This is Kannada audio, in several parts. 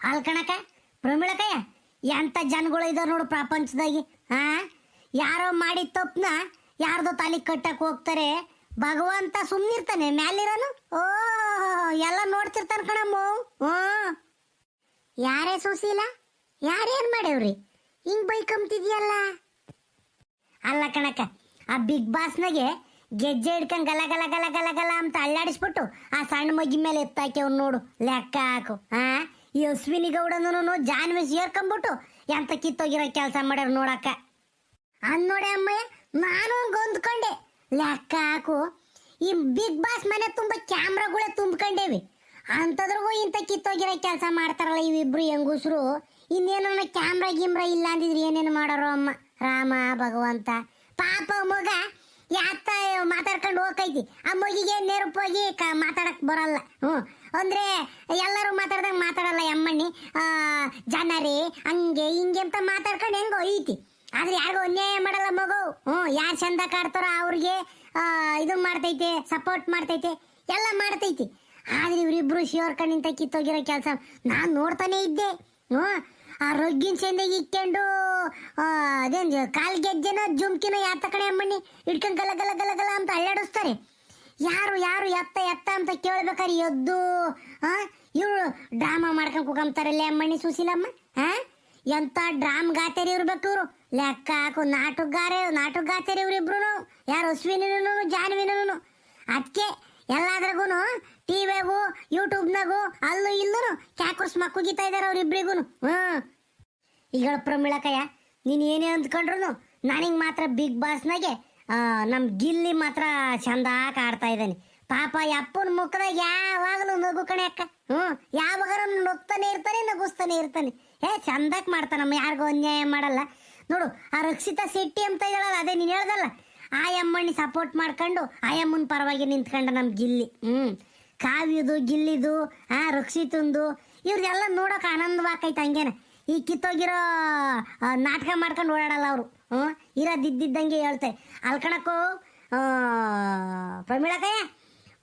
ಅಲ್ ಕಣಕ ಪ್ರಮಿಳಕಯ್ಯ ಎಂತ ಜನಗಳು ಇದಾರ ನೋಡು ಪ್ರಪಂಚದಾಗಿ ಹಾ ಯಾರೋ ಮಾಡಿದ ತಪ್ಪನ ಯಾರ್ದೋ ತಲೆ ಕಟ್ಟಕ್ ಹೋಗ್ತಾರೆ. ಭಗವಂತ ಸುಮ್ನಿರ್ತಾನೆ, ಮ್ಯಾಲಿರೋನು? ಓ, ಎಲ್ಲ ನೋಡ್ತಿರ್ತಾನ ಕಣಮ್ಮ. ಹ್ಮ್ ಯಾರೇ ಸುಶೀಲ ಯಾರೇನ್ ಮಾಡ್ಯವ್ರಿ? ಹಿಂಗ್ ಬೈಕಂತಿದ್ಯಲ್ಲ ಅಲ್ಲ ಕಣಕ ಆ ಬಿಗ್ ಬಾಸ್ನಾಗೆ ಗೆಜ್ಜೆ ಹಿಡ್ಕೊಂಡ್ ಗಲ ಗಲ ಗಲ ಗಲ ಗಲ ಅಂತ ಅಳ್ಳಾಡಿಸ್ಬಿಟ್ಟು ಆ ಸಣ್ಣ ಮಗ್ಗಿ ಮೇಲೆ ಎತ್ತಾಕ್ಯವ್ ನೋಡು, ಲೆಕ್ಕ ಹಾಕು, ಆ? ಈ ಅಶ್ವಿನಿ ಗೌಡನೂ ಜಾನ್ವಿ ಸೇರ್ಕೊಂಬಿಟ್ಟು ಎಂತ ಕಿತ್ತೋಗಿರೋ ಕೆಲಸ ಮಾಡ್ಯಾರ ನೋಡಕ್ಕ. ಅನ್ ನೋಡಿ ಅಮ್ಮ ನಾನು ಗೊಂದ್ಕೊಂಡೆ. ಲೆಕ್ಕ ಹಾಕು. ಈ ಬಿಗ್ ಬಾಸ್ ಮನೆ ತುಂಬ ಕ್ಯಾಮ್ರಾಗಳೇ ತುಂಬ್ಕೊಂಡೇವಿ. ಅಂಥದ್ರಿಗೂ ಇಂಥ ಕಿತ್ತೋಗಿರೋ ಕೆಲಸ ಮಾಡ್ತಾರಲ್ಲ ಇವಿಬ್ರು ಹೆಂಗುಸ್ರು. ಇನ್ನೇನ ಕ್ಯಾಮ್ರಾ ಗಿಮ್ರಾ ಇಲ್ಲ ಅಂದಿದ್ರೆ ಏನೇನು ಮಾಡೋರು ಅಮ್ಮ? ರಾಮ, ಭಗವಂತ. ಪಾಪ ಮಗ ಯಾತ ಮಾತಾಡ್ಕೊಂಡು ಹೋಗೈತಿ ಆ ಮಗಿಗೆ ನೆರಪೋಗಿ ಕ ಮಾತಾಡಕ್ ಬರಲ್ಲ. ಹ್ಞೂ. ಅಂದ್ರೆ ಎಲ್ಲರೂ ಮಾತಾಡ್ದಂಗ ಮಾತಾಡಲ್ಲ ಅಮ್ಮಣ್ಣಿ ಆ, ಜನರೇ ಹಂಗೆ ಹಿಂಗೆ ಅಂತ ಮಾತಾಡ್ಕೊಂಡು ಹೆಂಗೋ ಐತಿ. ಆದ್ರೆ ಯಾರಿಗೂ ಅನ್ಯಾಯ ಮಾಡಲ್ಲ ಮಗು. ಹ್ಞೂ ಯಾರು ಚಂದ ಕಾಡ್ತಾರೋ ಅವ್ರಿಗೆ ಇದು ಮಾಡ್ತೈತೆ ಸಪೋರ್ಟ್ ಮಾಡ್ತೈತೆ ಎಲ್ಲ ಮಾಡ್ತೈತಿ. ಆದ್ರೆ ಇವರಿಬ್ರು ಶಿವರ್ಕಣ್ ನಿಂತ ಕಿತ್ತೋಗಿರೋ ಕೆಲಸ ನಾನು ನೋಡ್ತಾನೆ ಇದ್ದೆ. ಹ್ಞೂ. ಆ ರೊಗ್ಗಿನ ಚೆಂದಾಗಿ ಇಕ್ಕೊಂಡು ಅದೇನ್ ಕಾಲ್ ಗೆಜ್ಜೆನ ಜುಮ್ಕಿನ ಯಾತ ಕಡೆ ಅಮ್ಮಣ್ಣಿ ಇಟ್ಕೊಂಡ್ ಗಲ ಗಲ ಗಲ ಗಲ ಅಂತ ಅಳ್ಳಾಡಿಸ್ತಾರೆ. ಯಾರು ಯಾರು ಎತ್ತ ಎತ್ತ ಅಂತ ಕೇಳ್ಬೇಕಾರೆ ಎದ್ದು ಹಾ ಇವ್ರು ಡ್ರಾಮಾ ಮಾಡ್ಕೊಂಡ್ ಕುಗಂತಾರಲ್ಲೇ ಅಮ್ಮಣ್ಣಿ ಸುಶೀಲಮ್ಮ ಹಾ ಎಂತ ಡ್ರಾಮ್ ಗಾತೆರಿ ಇರ್ಬೇಕು ಇವ್ರು. ಲೆಕ್ಕ ಹಾಕು, ನಾಟಕಗಾರ, ನಾಟಕಗಾತೆರಿ ಇವ್ರಿಬ್ರು ಯಾರು ಅಶ್ವಿನಿನೂ ಜಾನ್ವಿನೂ ಅದಕ್ಕೆ ಎಲ್ಲಾದ್ರಾಗೂ ಟಿವಿಯಾಗು ಯೂಟ್ಯೂಬ್ನಾಗು ಅಲ್ಲೂ ಇಲ್ಲೂ ಕ್ಯಾಕುರ್ಸ್ ಮಕ್ಕುಗಿತಾ ಇದಾರೆ ಅವ್ರಿಬ್ರಿಗೂ ಹ್ಮ್. ಈಗ ಪ್ರಮಿಳಕಯ್ಯ ನೀನು ಏನೇ ಅಂದ್ಕೊಂಡ್ರು ನನಗೆ ಮಾತ್ರ ಬಿಗ್ ಬಾಸ್ನಾಗೆ ನಮ್ಮ ಗಿಲ್ಲಿ ಮಾತ್ರ ಚಂದಾಕ ಆಡ್ತಾ ಇದ್ದಾನೆ. ಪಾಪ ಅಪ್ಪನ ಮುಖದಾಗ ಯಾವಾಗಲೂ ನಗು ಕಣೆ ಅಕ್ಕ. ಹ್ಞೂ ಯಾವಾಗ ನಗ್ತಾನೆ ಇರ್ತಾನೆ, ನಗುಸ್ತಾನೆ ಇರ್ತಾನೆ. ಏ ಚಂದಾಕ್ ಮಾಡ್ತಾನಮ್ಮ, ಯಾರಿಗೂ ಅನ್ಯಾಯ ಮಾಡಲ್ಲ. ನೋಡು, ಆ ರಕ್ಷಿತಾ ಶೆಟ್ಟಿ ಅಂತ ಹೇಳಲ್ಲ ಅದೇ ನೀನು ಹೇಳ್ದಲ್ಲ ಆ ಅಮ್ಮಣ್ಣಿ ಸಪೋರ್ಟ್ ಮಾಡ್ಕೊಂಡು ಆಯಮ್ಮನ ಪರವಾಗಿ ನಿಂತ್ಕೊಂಡ ನಮ್ಮ ಗಿಲ್ಲಿ. ಹ್ಞೂ ಕಾವ್ಯದು, ಗಿಲ್ಲಿದು, ಆ, ರಕ್ಷಿತಂದು ಇವ್ರದೆಲ್ಲ ನೋಡೋಕೆ ಆನಂದವಾಕೈತೆ ಹಂಗೇನೆ. ಈ ಕಿತ್ತೋಗಿರೋ ನಾಟಕ ಮಾಡ್ಕೊಂಡು ಓಡಾಡಲ್ಲ ಅವರು. ಹ್ಞೂ ಇರೋದಿದ್ದಂಗೆ ಹೇಳ್ತೆ. ಅಲ್ಕಣಕ್ಕೋ ಪ್ರಮೀಳಕಯ್ಯ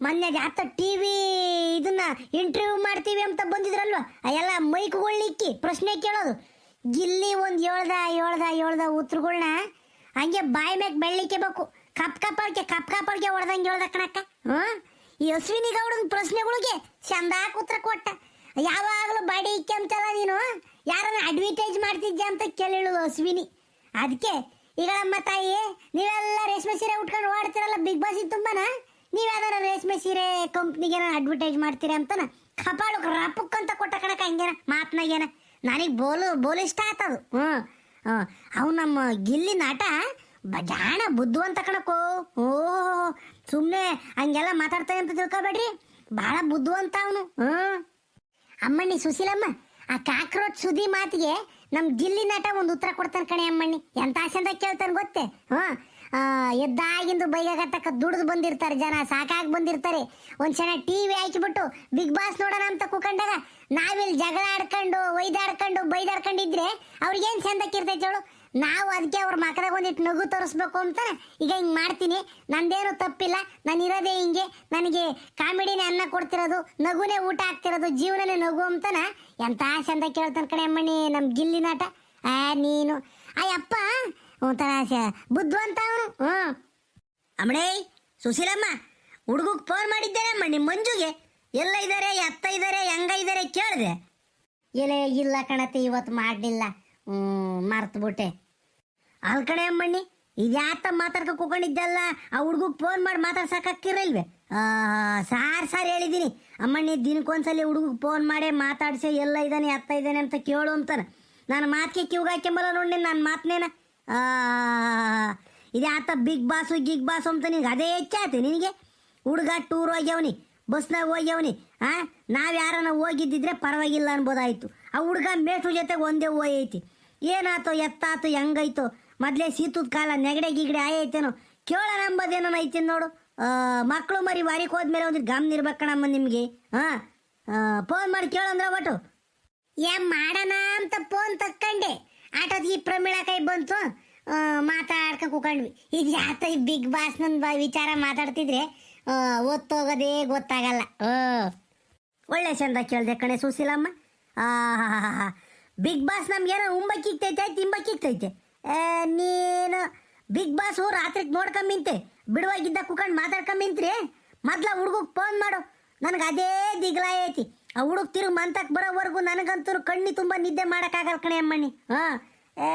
ಮೊನ್ನೆ ಯಾತ ಟಿ ವಿ ಇದನ್ನ ಇಂಟರ್ವ್ಯೂ ಮಾಡ್ತೀವಿ ಅಂತ ಬಂದಿದ್ರಲ್ವ? ಎಲ್ಲ ಮೈಕ್ಗಳಿಕ್ಕಿ ಪ್ರಶ್ನೆ ಕೇಳೋದು. ಗಿಲ್ಲಿ ಒಂದು ಹೇಳ್ದ ಹೇಳ್ದ ಹೇಳ್ದ ಉತ್ತರಗಳ್ನ ಹಂಗೆ ಬಾಯಿ ಮ್ಯಾಗ ಬೆಳ್ಳಿಕೆ ಬೇಕು. ಕಪ್ ಕಪ್ಪಳಿಕೆ ಕಪ್ ಕಪ್ಪಳಿಕೆ ಹೊಡೆದಂಗೆ ಹೇಳ್ದ ಕಣಕ್ಕ. ಹ್ಞೂ? ಈ ಗೌಡನ ಪ್ರಶ್ನೆಗಳಿಗೆ ಚಂದಾಕ ಉತ್ತರ ಕೊಟ್ಟ. ಯಾವಾಗಲೂ ಬಾಡಿ ಇಕ್ಕಂತಲ್ಲ ನೀನು? ಯಾರನ್ನ ಅಡ್ವರ್ಟೈಸ್ ಮಾಡ್ತಿದ್ದೆ ಅಂತ ಕೇಳಿಳು ಅಶ್ವಿನಿ. ಅದಕ್ಕೆ ಈಗ ನಮ್ಮ ತಾಯಿ, ನೀವೆಲ್ಲ ರೇಷ್ಮೆ ಸೀರೆ ಉಟ್ಕೊಂಡು ಓಡ್ತಿರಲ್ಲ ಬಿಗ್ ಬಾಸ್ ತುಂಬಾನ? ನೀವು ಯಾವ್ದಾರ ರೇಷ್ಮೆ ಸೀರೆ ಕಂಪ್ನಿಗೆ ಅಡ್ವರ್ಟೈಸ್ ಮಾಡ್ತೀರಿ ಅಂತನ ಕಪಾಳು ರಪ್ಪಕ್ಕಂತ ಕೊಟ್ಟ ಕಣಕ ಹಂಗೇನ, ಮಾತ್ನಾಗೇನ. ನನಗೆ ಬೋಲು ಬೋಲು ಇಷ್ಟ ಆತದು. ಹ್ಞೂ? ಅವು ನಮ್ಮ ಗಿಲ್ಲಿ ನಾಟ ಬಜಾಣ ಬುದ್ಧಿವಂತ ಕಣಕೋ ಓ ಸುಮ್ಮನೆ ಹಂಗೆಲ್ಲ ಮಾತಾಡ್ತಾನೆ ಅಂತ ತಿಳ್ಕೊಬೇಡ್ರಿ. ಭಾಳ ಬುದ್ಧಿವಂತ ಅವನು. ಹ್ಞೂ ಅಮ್ಮಣ್ಣಿ ಸುಶೀಲಮ್ಮ ಆ ಕಾಕ್ರೋಚ್ ಸುದಿ ಮಾತಿಗೆ ನಮ್ಮ ಗಿಲ್ಲಿ ನಾಟ ಒಂದು ಉತ್ತರ ಕೊಡ್ತಾನೆ ಕಣೆ ಅಮ್ಮಣ್ಣಿ. ಎಂತ ಚಂದ ಕೇಳ್ತಾನೆ ಗೊತ್ತೇ? ಆ, ಎದ್ದಾಗಿಂದು ಬೈಗಾಗತ್ತಕ್ಕ ದುಡ್ದು ಬಂದಿರ್ತಾರೆ ಜನ, ಸಾಕಾಗಿ ಬಂದಿರ್ತಾರೆ. ಒಂದ್ ಟಿ ವಿ ಹಾಕಿಬಿಟ್ಟು ಬಿಗ್ ಬಾಸ್ ನೋಡೋಣ ಅಂತ ಕೂಕೊಂಡಾಗ ನಾವಿಲ್ಲಿ ಜಗಳ ಆಡ್ಕೊಂಡು, ಒಯ್ದಾಡ್ಕೊಂಡು, ಬೈದಾಡ್ಕೊಂಡಿದ್ರೆ ಅವ್ರಿಗೇನು ಚಂದಕ್ಕಿರ್ತೈತೆ ಹೇಳು? ನಾವು ಅದಕ್ಕೆ ಅವ್ರ ಮಕದಾಗ ಒಂದಿಟ್ಟು ನಗು ತೋರಿಸ್ಬೇಕು ಅಂತಾನೆ ಈಗ ಹಿಂಗೆ ಮಾಡ್ತೀನಿ. ನಂದೇನು ತಪ್ಪಿಲ್ಲ, ನಾನು ಇರೋದೇ ಹಿಂಗೆ. ನನಗೆ ಕಾಮಿಡಿನೇ ಅನ್ನ ಕೊಡ್ತಿರೋದು, ನಗುನೇ ಊಟ ಆಗ್ತಿರೋದು ಜೀವನನೇ ನಗು ಅಂತಾನ ಎಂಥ ಚಂದ ಕೇಳ್ತಾನೆ ಕಣೆ ಅಮ್ಮಣ್ಣಿ ನಮ್ಮ ಗಿಲ್ಲಿ ನಾಟ. ಆ, ನೀನು. ಅಯ್ಯಪ್ಪ ಒಂಥರ ಬುದ್ಧಿವಂತ ಅವನು. ಹ್ಮ್. ಅಮ್ಮಣೇ ಸುಶೀಲಮ್ಮ ಹುಡುಗಕ್ಕೆ ಫೋನ್ ಮಾಡಿದ್ದೇನೆ ಅಮ್ಮ ಮಂಜುಗೆ? ಎಲ್ಲ ಇದಾರೆ ಎತ್ತ ಇದ್ದಾರೆ ಹೆಂಗ ಇದ್ದಾರೆ ಕೇಳಿದೆ. ಎಲೆ ಇಲ್ಲ ಕಣತೆ, ಇವತ್ತು ಮಾಡಲಿಲ್ಲ. ಹ್ಮ್, ಮರ್ತ್ಬಿಟ್ಟೆ. ಅಲ್ ಕಡೆ ಅಮ್ಮಣ್ಣಿ ಇದ್ಯಾತ ಮಾತಾಡ್ಕ ಕೂಕೊಂಡಿದ್ದಲ್ಲ? ಆ ಹುಡುಗಕ್ಕೆ ಫೋನ್ ಮಾಡಿ ಮಾತಾಡ್ಸಕ್ಕಿರಲ್ವೇ ಸಾರ್ ಸಾರ್ ಹೇಳಿದ್ದೀನಿ ಅಮ್ಮಣ್ಣಿ ದಿನಕ್ಕೊಂದ್ಸಲಿ ಹುಡುಗಕ್ಕೆ ಫೋನ್ ಮಾಡಿ ಮಾತಾಡ್ಸಿ ಎಲ್ಲ ಇದ್ದಾನೆ ಅತ್ತ ಇದ್ದಾನೆ ಅಂತ ಕೇಳು ಅಂತಾನೆ. ನಾನು ಮಾತಿಗೆ ಕಿವ್ಗೆ ಹಾಕ್ಯಂಬಲ್ಲ ನೋಡಿ ನನ್ನ ಮಾತನೇನ? ಇದ್ಯಾತ ಬಿಗ್ ಬಾಸು, ಗಿಗ್ ಬಾಸು ಅಂತ ನಿನಗೆ ಅದೇ ಹೆಚ್ಚಾಯ್ತು. ನಿನಗೆ ಹುಡುಗ ಟೂರ್ ಹೋಗ್ಯವನಿ ಬಸ್ನಾಗ ಹೋಗ್ಯವನಿ, ಆ? ನಾವು ಯಾರನ್ನ ಹೋಗಿದ್ದಿದ್ರೆ ಪರವಾಗಿಲ್ಲ ಅನ್ಬೋದಾಯ್ತು. ಆ ಹುಡುಗ ಮೇಷ್ಟ್ರ ಜೊತೆಗೆ ಒಂದೇ ಹೋಯೈತಿ ಏನಾಯ್ತು ಎತ್ತಾತು ಹೆಂಗೈತೋ? ಮೊದಲೇ ಸೀತದ ಕಾಲ ನೆಗಡೆ ಗಿಗಡೆ ಆಯೈತೇನೋ? ಕೇಳೋಣ ಅಂಬೋದೇನೋ ಐತಿ ನೋಡು. ಮಕ್ಕಳು ಮರಿ ವಾರಿಗೆ ಹೋದ್ಮೇಲೆ ಒಂದು ಗಮನ ಇರ್ಬೇಕಣಮ್ಮ ನಿಮಗೆ. ಹಾಂ ಫೋನ್ ಮಾಡಿ ಕೇಳಂದ್ರ ಒಟ್ಟು. ಏ, ಮಾಡೋಣ ಅಂತ ಫೋನ್ ತಕ್ಕೊಂಡೆ. ಆಟೋದ್ ಈ ಪ್ರಮೀಳ ಕೈ ಬಂತು ಮಾತಾಡ್ಕ ಕುಕೊಂಡ್ವಿ. ಈಗ ಇದು ಯಾತ ಈ ಬಿಗ್ ಬಾಸ್ ನನ್ನ ವಿಚಾರ ಮಾತಾಡ್ತಿದ್ರೆ ಒತ್ತೋಗೋದೇ ಗೊತ್ತಾಗಲ್ಲ. ಓ ಒಳ್ಳೆ ಚಂದ ಕೇಳ್ದೆ ಕಣೆ ಸುಶೀಲಮ್ಮ. ಬಿಗ್ ಬಾಸ್ ನಮ್ಗೇನೋ ಉಂಬಕ್ಕಿಗ್ತೈತೆ ತಿಂಬಕ್ಕಿಗ್ತೈತೆ ಏ ನೀನು ಬಿಗ್ ಬಾಸ್ ರಾತ್ರಿಗೆ ನೋಡ್ಕೊಂಬಿಂತೆ ಬಿಡುವಾಗಿದ್ದ ಕುಕೊಂಡು ಮಾತಾಡ್ಕೊಂಬಿಂತ್ರಿ ಮೊದ್ಲ ಹುಡುಗಕ್ಕೆ ಫೋನ್ ಮಾಡು ನನಗೆ ಅದೇ ದಿಗ್ಲ ಐತಿ. ಆ ಹುಡುಗ ತಿರುಗಿ ಮಂತಕ್ಕೆ ಬರೋವರೆಗೂ ನನಗಂತೂ ಕಣ್ಣಿ ತುಂಬ ನಿದ್ದೆ ಮಾಡೋಕ್ಕಾಗಲ್ಲ ಕಣೆ ಅಮ್ಮಣ್ಣಿ. ಹಾಂ. ಏ,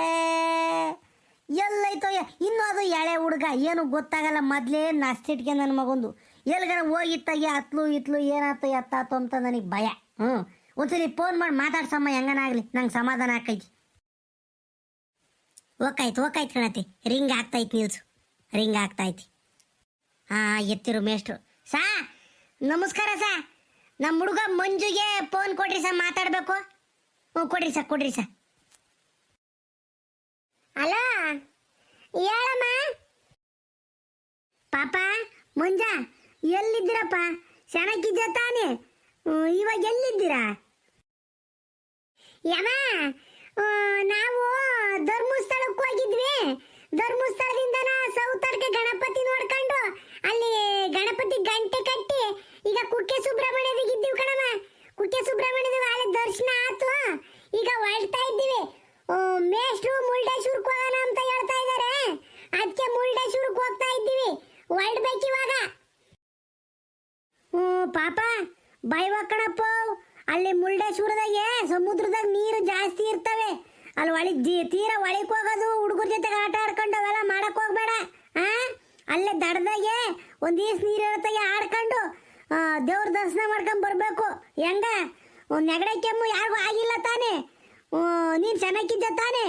ಎಲ್ಲೈತೋ ಇನ್ನೂ ಅದು ಎಳೆ ಹುಡುಗ, ಏನು ಗೊತ್ತಾಗಲ್ಲ. ಮೊದಲೇ ನಾಸ್ತಿಟ್ಕೆ ನನ್ನ ಮಗೊಂದು. ಎಲ್ಲಿಗಾರ ಹೋಗಿತ್ತಾಗೆ ಅತ್ಲು ಇತ್ಲು ಏನಾಯ್ತು ಎತ್ತಾತು ಅಂತ ನನಗೆ ಭಯ. ಹ್ಞೂ. ಒಂದ್ಸರಿ ಫೋನ್ ಮಾಡಿ ಮಾತಾಡ್ಸಮ್ಮ ಹೆಂಗನಾಗಲಿ ನಂಗೆ ಸಮಾಧಾನ ಆಕೈತಿ. ಓಕಾಯ್ತು ಓಕಾಯ್ತು ಕಣತಿ. ರಿಂಗ್ ಆಗ್ತೈತಿ ನಿಲ್ಸು. ರಿಂಗ್ ಆಗ್ತೈತಿ ಹಾಂ, ಎತ್ತಿರು ಮೇಷ್ಟ್ರು. ಸಾ, ನಮಸ್ಕಾರ ಸಾ. ನಮ್ಮ ಹುಡುಗ ಮಂಜುಗೆ ಫೋನ್ ಕೊಡ್ರಿ ಸರ್, ಮಾತಾಡ್ಬೇಕು. ಹ್ಞೂ, ಕೊಡ್ರಿ ಸರ್ ಕೊಡ್ರಿ ಸರ್. ಅಲೋ, ಹೇಳಮ್ಮ. ಪಾಪ, ಮುಂಜ, ಎಲ್ಲಿದ್ದೀರಪ್ಪ? ಚೆನ್ನಾಗಿದ್ದ ತಾನೆ? ಇವಾಗ ಎಲ್ಲಿದ್ದೀರಾ? ಯಮ ನಾವು ಧರ್ಮಸ್ಥಳಕ್ಕೆ ಹೋಗಿದ್ವಿ. ಧರ್ಮಸ್ಥಳದಿಂದ ಸೌತರ್ಗೆ ಗಣಪತಿ ನೋಡ್ಕೊಂಡು ಅಲ್ಲಿ ಗಣಪತಿ ಗಂಟೆ ಕಟ್ಟಿ ಈಗ ಕುಕ್ಕೆ ಸುಬ್ರಹ್ಮಣ್ಯದಾಗ ಇದ್ದೀವಿ ಕಣಮ್ಮ ಕುಕ್ಕೆ ಸುಬ್ರಹ್ಮಣ್ಯದ ಅಲ್ಲಿ ದರ್ಶನ ಆತು ಈಗ ಹೊರಡ್ತಾ ಇದ್ದೀವಿ ಆ, ಮೇಷ್ಟ್ರು ಮುರುಡೇಶ್ವರಕ್ಕೆ ಹೋಗೋಣ ಅಂತ ಹೇಳ್ತಾ ಇದ್ದಾರೆ ಅದಕ್ಕೆ ಮುರುಡೇಶ್ವರಕ್ಕೆ ಹೋಗ್ತಾ ಇದ್ದೀವಿ ಹೊರಡ್ಬೇಕು ಇವಾಗ ಹ್ಞೂ ಪಾಪ ಬೈವ ಕಣಪ್ಪ ಅಲ್ಲಿ ಮುರುಡೇಶ್ವರದಾಗೆ ಸಮುದ್ರದಾಗ ನೀರು ಜಾಸ್ತಿ ಇರ್ತವೆ ಅಲ್ಲಿ ಒಳಗೆ ಜಿ ತೀರಾ ಒಳಗೆ ಹೋಗೋದು, ಹುಡುಗರ ಜೊತೆಗೆ ಆಟ ಆಡ್ಕೊಂಡು ಅವೆಲ್ಲ ಮಾಡಕ್ ಹೋಗ್ಬೇಡ, ಆ? ಅಲ್ಲೇ ದಡದಾಗೆ ಒಂದು ಈಸ್ ನೀರು ಇರತ್ತಾಗೆ ಆಡ್ಕೊಂಡು ದೇವ್ರ ದರ್ಶನ ಮಾಡ್ಕೊಂಡ್ ಬರಬೇಕು. ಹೆಂಗ? ನೆಗಡೆ ಕೆಮ್ಮು ಯಾರಿಗೂ ಆಗಿಲ್ಲ ತಾನೇ? ನೀನು ಚೆನ್ನಾಗಿದ್ದ ತಾನೆ?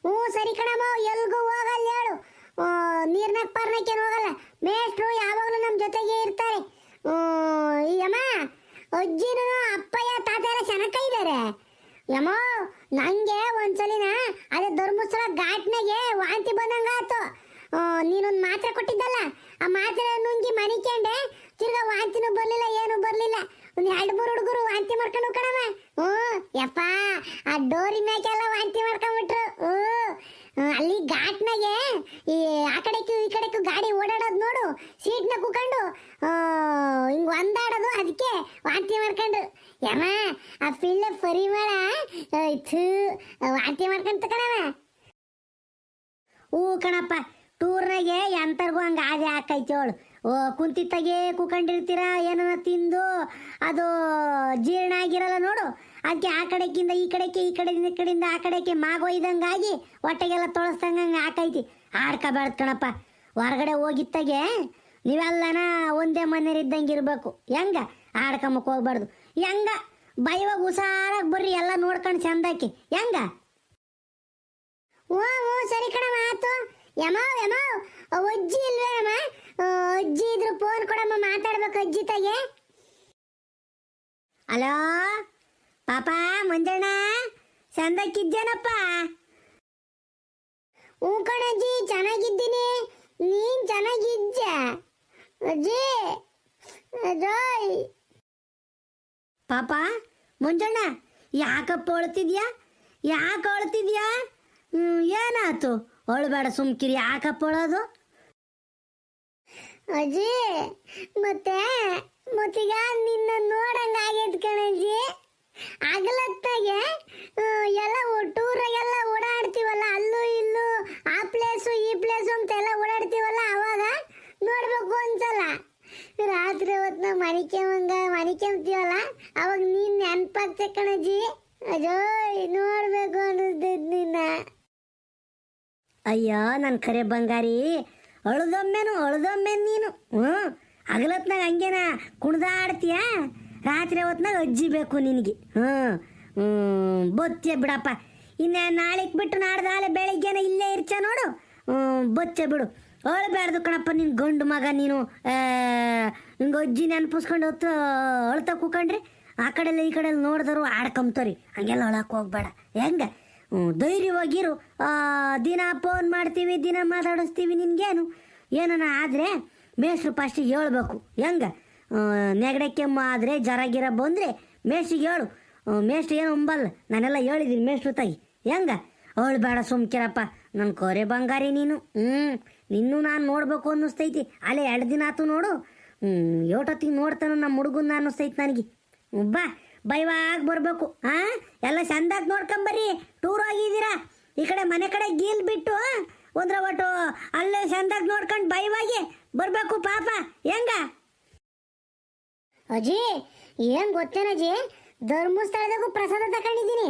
ಹ್ಞೂ, ಸರಿ ಕಣಮ್ಮ, ಎಲ್ಗೂ ಹೋಗಲ್ಲ ಹೇಳು. ನೀರ್ನಾಗ ಪಾರ್ನಕ್ಕೆ ಹೋಗಲ್ಲ. ಮೇಷ್ಟ್ರು ಯಾವಾಗಲೂ ನಮ್ಮ ಜೊತೆಗೆ ಇರ್ತಾರೆ. ಅಮ್ಮ, ಅಜ್ಜಿನೂ ಅಪ್ಪಯ್ಯ ತಾತ ಎಲ್ಲ ಚೆನ್ನಾಗ ಇದ್ದಾರೆ ಯಮ್ಮ ನಂಗೆ ಒಂದ್ಸಲಿನ ಅದೇ ಧರ್ಮಸ್ಥಳ ಘಾಟ್ನಾಗೆ ವಾಂತಿ ಬಂದಂಗ ಆತು ನೀನೊಂದು ಮಾತ್ರೆ ಕೊಟ್ಟಿದ್ದಲ್ಲ? ಆ ಮಾತ್ರೆ ನುಂಗಿ ಮನಿಕೊಂಡೆ. ತಿರ್ಗಾ ವಾಂತಿನೂ ಬರಲಿಲ್ಲ, ಏನು ಬರಲಿಲ್ಲ. ಒಂದು ಎರಡು ಮೂರು ಹುಡುಗರು ವಾಂತಿ ಮಾಡ್ಕೊಂಡು ಕಣವ ಹ್ಞೂ ಯಪ್ಪ, ಆ ಡೋರಿ ಮ್ಯಾಕೆಲ್ಲ ವಾಂತಿ ಮಾಡ್ಕೊಂಬಿಟ್ರು. ಹ್ಞೂ ಅಲ್ಲಿ ಘಾಟ್ನಾಗೆ ಈ ಆ ಕಡೆಗೂ ಈ ಕಡೆಗೂ ಗಾಡಿ ಓಡಾಡೋದು ನೋಡು. ಸೀಟ್ನ ಕುಕೊಂಡು ಹಿಂಗ್ ಒಂದಾಡೋದು ಅದಕ್ಕೆ ವಾಂತಿ ಮಾಡ್ಕೊಂಡು. ಯಮ್ಮ, ಆ ಪಿಳ್ಳೆ ಪರಿಮಳ ವಾಂತಿ ಮಾಡ್ಕೊಂತ ಕಣವ ಓ ಕಣಪ್ಪ ಟೂರ್ನಾಗೆ ಎಂತರ್ಗೂ ಹಂಗೆ ಆದೆ ಹಾಕೈತೇಳು ಓ, ಕುಂತಿತ್ತಾಗೆ ಕೂಕೊಂಡಿರ್ತೀರ ಏನನ್ನ ತಿಂದು, ಅದು ಜೀರ್ಣ ಆಗಿರಲ್ಲ ನೋಡು. ಅದಕ್ಕೆ ಆ ಕಡೆಕಿಂದ, ಈ ಕಡೆಗೆ ಈ ಕಡೆಯಿಂದ ಈ ಕಡೆಯಿಂದ, ಆ ಕಡೆಗೆ ಆಗಿ ಹೊಟ್ಟೆಗೆಲ್ಲ ಹಂಗೆ ಹಾಕೈತಿ ಆಡ್ಕೋಬಾರ್ದು ಕಣಪ್ಪ. ಹೊರಗಡೆ ಹೋಗಿತ್ತಾಗೆ ನೀವೆಲ್ಲನ ಒಂದೇ ಮನೆಯಲ್ಲಿದ್ದಂಗೆ ಇರಬೇಕು ಹೆಂಗ? ಆಡ್ಕೊಂಬಕ್ ಹೋಗ್ಬಾರ್ದು. ಹೆಂಗ? ಬೈವಾಗ ಹುಷಾರಾಗಿ ಬರ್ರಿ, ಎಲ್ಲ ನೋಡ್ಕೊಂಡು ಚಂದಾಕಿ ಹೆಂಗ? ಓ ಓ, ಸರಿ ಕಣ ಆತು. ಯಮೋ ಯಮಾವ್ ಅಜ್ಜಿ ಇಲ್ವೇನಮ್ಮ ಅಜ್ಜಿ ಇದ್ರು ಫೋನ್ ಕೊಡಮ್ಮ, ಮಾತಾಡ್ಬೇಕು ಅಜ್ಜಿ ತಾಗೆ ಹಲೋ ಪಾಪ, ಮಂಜಣ್ಣ ಚಂದಕ್ಕಿದ್ದೇನಪ್ಪ ಹ್ಞೂ ಕಣಜ್ಜಿ ಚೆನ್ನಾಗಿದ್ದೀನಿ. ನೀನ್ ಚೆನ್ನಾಗಿದ್ದ ಅಜ್ಜಿ ಅಜಯ್ ಪಾಪ, ಮಂಜಣ್ಣ, ಯಾಕಪ್ಪ ಅಳ್ತಿದ್ಯಾ ಯಾಕೆ ಅಳ್ತಿದ್ಯಾ ಹ್ಮ್, ಏನಾಯ್ತು? ಅಳ್ಬೇಡ ಸುಮ್ಕಿರಿ ಯಾಕಪ್ಪ ಅಳೋದು ಅಜ್ಜಿ ಮತ್ತೆ ಮತ್ತೀಗ ನಿನ್ನ ನೋಡಂಗ ಆಗೈತ್ ಕಣಜ್ಜಿ. ಅಗಲತ್ತಾಗೆ ಎಲ್ಲ ಟೂರಾಗೆಲ್ಲ ಓಡಾಡ್ತೀವಲ್ಲ ಅಲ್ಲೂ ಇಲ್ಲೂ ಆ ಪ್ಲೇಸು ಈ ಪ್ಲೇಸು ಅಂತೆಲ್ಲ ಓಡಾಡ್ತೀವಲ್ಲ ಅವಾಗ? ನೋಡ್ಬೇಕು ಅನ್ಸಲ್ಲ ರಾತ್ರಿ ಹೊತ್ತು ನಾವು ಮಣಿಕೆಂಬ್ತೀವಲ್ಲ ಅವಾಗ ನೀನ್ ನೆನ್ಪಾಗ್ತೆ ಕಣಜ್ಜಿ. ಅಜೋ ನೋಡ್ಬೇಕು ಅನ್ನಿಸ್ತೈತ್ ನಿನ್ನ. ಅಯ್ಯೋ ನನ್ನ ಕರೆ ಬಂಗಾರಿ. ಅಳ್ದೊಮ್ಮೆನು ಅಳ್ದೊಮ್ಮೆ ನೀನು. ಹ್ಞೂ, ಹಗಲತ್ನಾಗ ಹಂಗೇನ ಕುಣ್ದಾಡ್ತೀಯ? ರಾತ್ರಿ ಹೊತ್ನಾಗ ಅಜ್ಜಿ ಬೇಕು ನಿನಗೆ. ಹ್ಞೂ ಹ್ಞೂ ಬೊತ್ತೆ ಬಿಡಪ್ಪ. ಇನ್ನು ನಾಳೆಗೆ ಬಿಟ್ಟು ನಾಡ್ದಾಳೆ ಬೆಳಿಗ್ಗೆನ ಇಲ್ಲೇ ಇರ್ಚ ನೋಡು. ಹ್ಞೂ, ಬೊಚ್ಚೆ ಬಿಡು. ಅಳ್ಬಾರ್ದು ಕಣಪ್ಪ ನಿನ್ನ ಗಂಡು ಮಗ ನೀನು. ಹಿಂಗೆ ಅಜ್ಜಿ ನೆನಪಿಸ್ಕೊಂಡು ಹೊತ್ತು ಅಳ್ತಾ ಕೂಕೊಂಡ್ರೆ. ಆ ಕಡೆಲ್ಲ ಈ ಕಡೆ ನೋಡಿದ್ರು ಆಡ್ಕೊಂಬ್ತವ್ರಿ. ಹಂಗೆಲ್ಲ ಅಳಕ್ಕೆ ಹೋಗ್ಬೇಡ. ಹೆಂಗೆ? ಧೈರ್ಯವಾಗಿರು. ದಿನ ಫೋನ್ ಮಾಡ್ತೀವಿ, ದಿನ ಮಾತಾಡಿಸ್ತೀವಿ, ನಿನ್ಗೇನು? ಏನನ ಆದರೆ, ಮೇಷ್ಟ್ರು ಫಸ್ಟಿಗೆ ಹೇಳ್ಬೇಕು. ಹೆಂಗೆ? ನೆಗಡೆ ಕೆಮ್ಮು ಆದರೆ ಜ್ವರ ಗಿರ ಬಂದರೆ ಮೇಷ್ಟ್ರಿಗೆ ಹೇಳು. ಮೇಷ್ಟ್ರು ಏನು ಅಂಬಲ್ಲ. ನಾನೆಲ್ಲ ಹೇಳಿದ್ದೀನಿ ಮೇಷ್ಟ್ರು ತಾಯಿ. ಹೆಂಗೆ? ಅವಳು ಬೇಡ ಸುಮ್ಕಿರಪ್ಪ ನನ್ನ ಕೊರೆ ಬಂಗಾರಿ ನೀನು. ಹ್ಞೂ ನಿನ್ನೂ ನಾನು ನೋಡ್ಬೇಕು ಅನ್ನಿಸ್ತೈತಿ. ಅಲ್ಲೇ ಎರಡು ದಿನ ಆತು ನೋಡು. ಹ್ಞೂ ಏಟೊತ್ತಿಗೆ ನೋಡ್ತಾನೋ ನಮ್ಮ ಹುಡುಗನ್ನ ಅನ್ನಿಸ್ತೈತಿ ನನಗೆ. ಬಾ. ಬೈವಾಗ ಬರಬೇಕು ಹಾ ಎಲ್ಲ ಚಂದಾಗಿ ನೋಡ್ಕೊಂಬರ್ರಿ. ಟೂರ್ ಹೋಗಿದ್ದೀರಾ? ಈ ಕಡೆ ಮನೆ ಕಡೆ ಗೀಲ್ ಬಿಟ್ಟು ಒಂದ್ರ ಒಟ್ಟು ಅಲ್ಲೇ ಚಂದಾಗಿ ನೋಡ್ಕೊಂಡು ಬೈವಾಗಿ ಬರಬೇಕು ಪಾಪ. ಹೆಂಗ? ಅಜ್ಜಿ ಏನ್ ಗೊತ್ತೇನಜ್ಜಿ ಧರ್ಮಸ್ಥಳದಾಗೂ ಪ್ರಸಾದ ತಕೊಂಡಿದ್ದೀನಿ.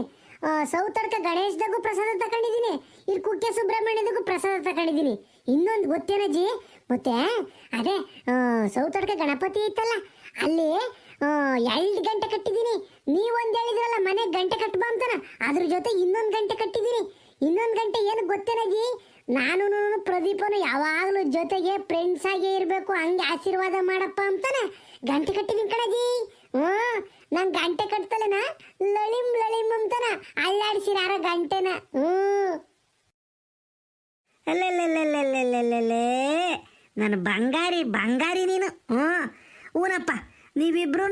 ಸೌತರ್ಕ ಗಣೇಶದಾಗೂ ಪ್ರಸಾದ ತಗೊಂಡಿದ್ದೀನಿ ಇಲ್ಲಿ ಕುಕ್ಕೆ ಸುಬ್ರಹ್ಮಣ್ಯದಾಗೂ ಪ್ರಸಾದ ತಕೊಂಡಿದ್ದೀನಿ. ಇನ್ನೊಂದು ಗೊತ್ತೇನಜ್ಜಿ ಮತ್ತೆ ಅದೇ ಆ, ಸೌತಡ್ಕ ಗಣಪತಿ ಇತ್ತಲ್ಲ ಅಲ್ಲಿ ಎರಡು ಗಂಟೆ ಕಟ್ಟಿದ್ದೀನಿ. ನೀವೊಂದು ಹೇಳಿದ್ರಲ್ಲ, ಮನೆಗೆ ಗಂಟೆ ಕಟ್ಟಬ ಅಂತಾನ ಅದ್ರ ಜೊತೆ ಇನ್ನೊಂದು ಗಂಟೆ ಕಟ್ಟಿದ್ದೀನಿ. ಇನ್ನೊಂದು ಗಂಟೆ ಏನು ಗೊತ್ತೇನಾಗಿ ನಾನು ಪ್ರದೀಪನು ಯಾವಾಗಲೂ ಜೊತೆಗೆ ಫ್ರೆಂಡ್ಸ್ ಆಗೇ ಇರಬೇಕು, ಹಂಗೆ ಆಶೀರ್ವಾದ ಮಾಡಪ್ಪ ಅಂತಾನೆ. ಗಂಟೆ ಕಟ್ಟಿದ್ದೀನಿ ಕಣಜಿ ಹ್ಞೂ ನಂಗೆ ಗಂಟೆ ಕಟ್ತಲನ? ಲಳಿಮ್ ಲಳಿಮ್ ಅಂತಾನ. ಅಲ್ಲಾಡ್ಸಿರಾರ ಗಂಟೆನ. ಹ್ಞೂ. ಅಲ್ಲಲ್ಲಲ್ಲಲ್ಲಲ್ಲಲ್ಲಲ್ಲೇ ನನ್ನ ಬಂಗಾರಿ ಬಂಗಾರಿ ನೀನು. ಹ್ಞೂ. ಊನಪ್ಪ. ನೀವಿಬ್ರು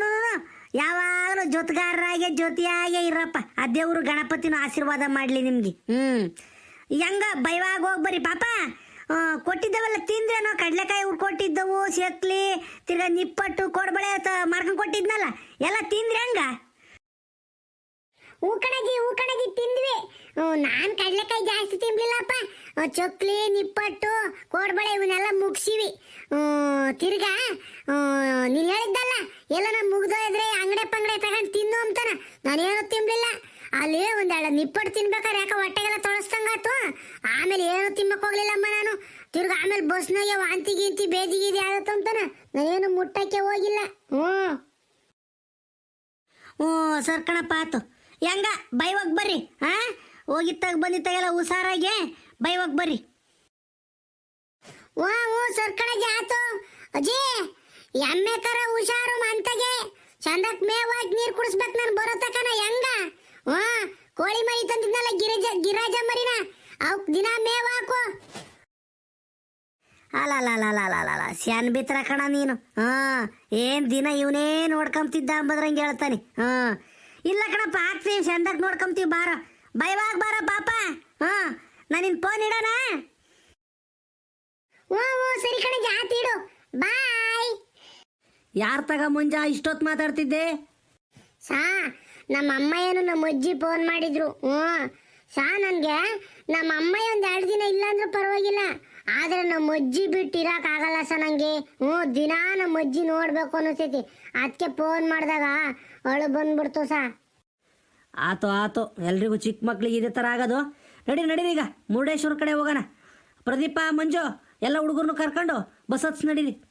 ಯಾವಾಗಲೂ ಜೊತೆಗಾರರಾಗೆ ಜೊತೆಯಾಗೆ ಇರಪ್ಪ. ಆ ದೇವ್ರು ಗಣಪತಿನ ಆಶೀರ್ವಾದ ಮಾಡಲಿ ನಿಮ್ಗೆ. ಹ್ಞೂ ಹೆಂಗ ಬೈವಾಗ ಹೋಗ್ಬರಿ ಪಾಪ. ಕೊಟ್ಟಿದ್ದವಲ್ಲ ತಿಂದ್ರೇನೋ? ಕಡ್ಲೆಕಾಯಿ ಉರ್ ಕೊಟ್ಟಿದ್ದವು ಸೆಕ್ಲಿ ತಿರ್ಗಾ ನಿಪ್ಪಟ್ಟು, ಕೊಡ್ಬಳೆ ಮಾರ್ಕೊಂಡು ಕೊಟ್ಟಿದ್ನಲ್ಲ, ಎಲ್ಲ ತಿಂದ್ರೆ ಹಂಗ? ಊಕಣಗಿ ಊಕಣಗಿ ತಿಂದ್ವಿ. ನಾನು ಕಡ್ಲೆಕಾಯಿ ಜಾಸ್ತಿ ತಿನ್ಲಿಲ್ಲಪ್ಪ. ಚಕ್ಲಿ, ನಿಪ್ಪಟ್ಟು, ಕೋಡ್ಬಳೆ ಇವನ್ನೆಲ್ಲ ಮುಗಿಸಿವಿ. ತಿರ್ಗಾ ನೀನು ಹೇಳಿದ್ದಲ್ಲ ಎಲ್ಲ ಮುಗ್ದೋ ಇದ್ರೆ ಅಂಗಡಿ ಪಂಗಡೆ ತಗೊಂಡು ತಿನ್ನು ಅಂತಾನ. ನಾನೇನು ತಿನ್ಲಿಲ್ಲ. ಅಲ್ಲಿ ಒಂದೆರಡು ನಿಪ್ಪಟ್ಟು ತಿನ್ಬೇಕಾದ್ರೆ ಯಾಕೆ ಹೊಟ್ಟೆಗೆಲ್ಲ ತೊಳಸ್ದಂಗಾತು ಆಮೇಲೆ ಏನು ತಿನ್ನಕ್ ಹೋಗ್ಲಿಲ್ಲಮ್ಮ ನಾನು. ತಿರ್ಗ ಆಮೇಲೆ ಬಸ್ನಾಗೆ ವಾಂತಿ ಗೀಂತಿ ಬೇದಿ ಗೀದಿ ಆಗತ್ತು ಅಂತಾನ. ನಾನೇನು ಮುಟ್ಟಕ್ಕೆ ಹೋಗಿಲ್ಲ. ಹ್ಞೂ. ಹ್ಞೂ ಸರ್ ಕಣಪ್ಪ ಆತು ಹೆಂಗ? ಬೈವಾಗ ಬರ್ರಿ ಹಾ ಹೋಗಿತ್ತಾಗ ಬಂದಿತ್ತಾಗೆಲ್ಲ ಹುಷಾರಾಗೆ ಬೈ ಹೋಗಿ ಬರ್ರಿ. ಓ ಹ್ಞೂ ಸರ್ ಕಣಗೆ ಆತು ಅಜ್ಜಿ ಎಮ್ಮೆ ಕರ ಹುಷಾರು ಮಂತಗೆ. ಚಂದಕ್ ಮೇವಾಗಿ ನೀರು ಕುಡಿಸ್ಬೇಕು ನಾನು ಬರೋ ತಕನ ಹೆಂಗ? ಕೋಳಿ ಮರಿ ತಂದಿದ್ನಲ್ಲ ಗಿರಿಜ, ಗಿರಾಜ ಮರಿನ? ಅವಕ್ ದಿನ ಮೇವ್ ಹಾಕು ಅಲ್ಲ ಸ್ಯಾನ್ ಬಿತ್ತರ ಕಣ ನೀನು. ಹಾ ಏನ್ ದಿನ ಇವನೇ ನೋಡ್ಕೊಂತಿದ್ದ ಅಂಬದ್ರಂಗೆ ಹೇಳ್ತಾನೆ. ಹಾ ಇಲ್ಲ ಕಣಪ್ಪ ಹಾಕ್ತೀವಿ ಚಂದಕ್ ನೋಡ್ಕೊಂತೀವಿ ಬಾರ. ಬೈವಾಗ ಬಾರ ಪಾಪ. ಹಾ ನಾನು ನಿನ್ ಫೋನ್ ಇಡೋಣ? ಓ ಓ ಸರಿ ಜಾತಿ ಇಡು. ಬಾಯ್. ಯಾರ ತಗ ಮುಂಜ ಇಷ್ಟೊತ್ತು ಮಾತಾಡ್ತಿದ್ದೆ? ಸಾ ನಮ್ಮ ಅಮ್ಮ ಏನು ನಮ್ಮ ಅಜ್ಜಿ ಫೋನ್ ಮಾಡಿದ್ರು. ಹ್ಞೂ. ಸಾ ನನಗೆ ನಮ್ಮ ಅಮ್ಮ ಒಂದು ಎರಡು ದಿನ ಇಲ್ಲ ಅಂದ್ರೆ ಪರವಾಗಿಲ್ಲ. ಆದ್ರೆ ನಮ್ಮ ಅಜ್ಜಿ ಬಿಟ್ಟು ಇರೋಕ್ಕಾಗಲ್ಲ ಸ ನನಗೆ ಹ್ಞೂ ದಿನ ನಮ್ಮ ಅಜ್ಜಿ ನೋಡ್ಬೇಕು ಅನ್ನಿಸ್ತೈತಿ ಅದಕ್ಕೆ ಫೋನ್ ಮಾಡಿದಾಗ ಅವಳು ಬಂದ್ಬಿಡ್ತು ಸಾ ಆತು ಆತು. ಎಲ್ರಿಗೂ ಚಿಕ್ಕ ಮಕ್ಳಿಗೆ ಇದೇ ಥರ ಆಗೋದು. ನಡಿ ನಡೀರಿ ಈಗ. ಮುರುಡೇಶ್ವರ ಕಡೆ ಹೋಗೋಣ. ಪ್ರದೀಪ ಮಂಜು ಎಲ್ಲ ಹುಡುಗರನ್ನು ಕರ್ಕೊಂಡು ಬಸ್ ಹತ್ಸ್ ನಡೀರಿ.